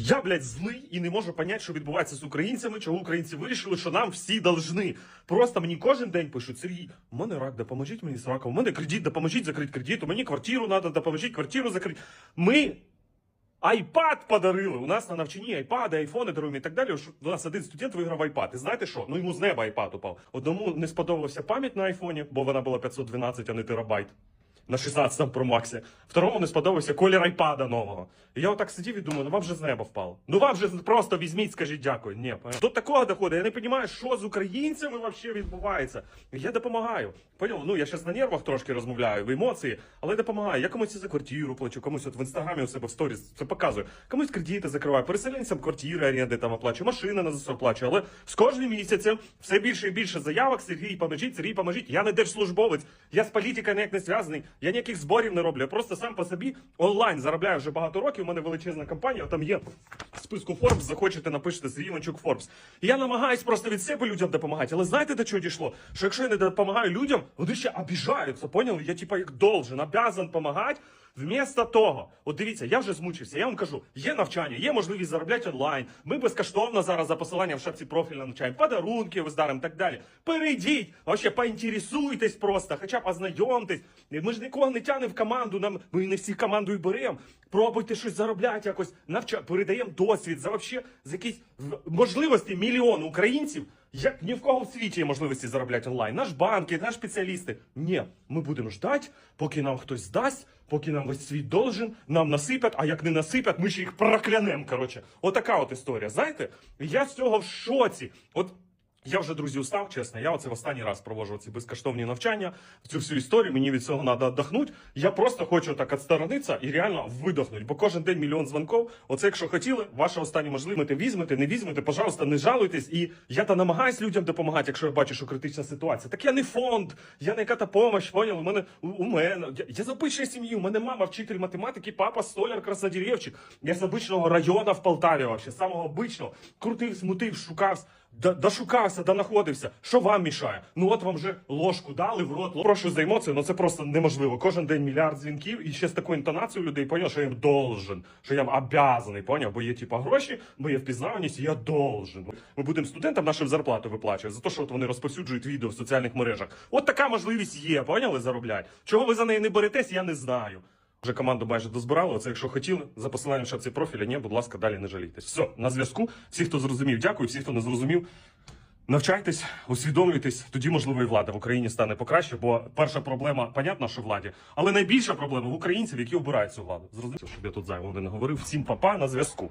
Я, блядь, злий і не можу поняти, що відбувається з українцями, чого українці вирішили, що нам всі должны. Просто мені кожен день пишуть: Сергій, у мене рак, допоможіть мені з раком, у мене кредит, допоможіть закрити кредит, у мені квартиру треба, допоможіть квартиру закрити. Ми айпад подарили. У нас на навчанні айпади, айфони даруємо і так далі. У нас один студент виграв айпад. І знаєте що? Ну йому з неба айпад упав. Одному не сподобалася пам'ять на айфоні, бо вона була 512, а не терабайт. На 16 Pro Max. Второму не сподобався колір айпада нового. І я отак сидів і думаю, ну вам же з неба впало. Ну вам же просто візьміть, скажіть дякую. Ні, до такого доходить. Я не розумію, що з українцями взагалі відбувається. Я допомагаю. Поняв? Ну я зараз на нервах трошки розмовляю, в емоції, але допомагаю. Я комусь за квартиру плачу, комусь от в інстаграмі у себе в сторіс це показую. Комусь кредити закриваю, переселенцям квартири, оренди там оплачую, машини на ЗСУ оплачую. Але з кожним місяцем все більше і більше заявок. Сергій, поможіть, Сергій, поможіть. Я не держслужбовець, я з політикою ніяк не зв'язаний, я ніяких зборів не роблю. Я просто сам по собі онлайн заробляю вже багато років. У мене величезна компанія, там є в списку Forbes, захочете, напишете Сергій Іванчук Forbes. Я намагаюсь просто від себе людям допомагати. Але знаєте, до чого дійшло? Що якщо я не допомагаю людям, вони ще обіжаються, поняли? Я типа як должен, обязан допомагати. Вмісто того, от дивіться, я вже змучився. Я вам кажу, є навчання, є можливість заробляти онлайн. Ми безкоштовно зараз за посиланням в шапці профільно навчаємо, подарунки виздаримо так далі. Перейдіть, вообще поінтересуйтесь просто, хоча б ознайомтесь. Ми ж нікого не тянемо в команду. Нам ми не всі команду і беремо. Пробуйте щось заробляти, якось навча, передаємо досвід за вообще за якісь можливості мільйон українців. Як ні в кого в світі є можливості заробляти онлайн. Наш банки, наш спеціалісти. Ні, ми будемо ждати, поки нам хтось здасть, поки нам весь світ должен, нам насипять, а як не насипять, ми ще їх проклянемо. Коротше, отака от історія. Знаєте, я з цього в шоці. От я вже, друзі, устав, чесно. Я оце в останній раз проводжу ці безкоштовні навчання, цю всю історію. Мені від цього треба віддохнути. Я просто хочу так відсторонитися і реально видохнути. Бо кожен день мільйон дзвонків. Оце, якщо хотіли, ваша остання можливість. Візьмете, не візьмете, пожалуйста, не жалуйтесь. І я та намагаюсь людям допомагати, якщо я бачу, що критична ситуація. Так я не фонд, я не яка-то помощь, поняли? У мене у, мене. Я, я з обичної сім'ї. У мене мама вчитель математики, папа столяр, краснодеревчик. Я з обичного району в Полтаві, вообще, самого обичного. Крутив, смутив, шукав. Дошукався, донаходився. Що вам мішає? Ну от вам вже ложку дали в рот. Прошу за емоцію, ну це просто неможливо. Кожен день мільярд дзвінків і ще з такою інтонацією людей поняв, що я їм должен, що я їм обязаний, поняв, бо є типа гроші, бо є впізнаваність, я должен. Ми будемо студентам нашим зарплату виплачувати за те, що от вони розповсюджують відео в соціальних мережах. От така можливість є, поняли, заробляти. Чого ви за неї не беретесь, я не знаю. Вже команду майже дозбирали. Оце якщо хотіли, за посиланням в шапці профіля, ні, будь ласка, далі не жалійтесь. Все, на зв'язку. Всі, хто зрозумів, дякую. Всі, хто не зрозумів, навчайтесь, усвідомлюйтесь. Тоді, можливо, і влада в Україні стане покраще. Бо перша проблема, понятно, що владі, але найбільша проблема в українців, які обирають цю владу. Зрозуміло, щоб я тут зайвого не говорив. Всім папа на зв'язку.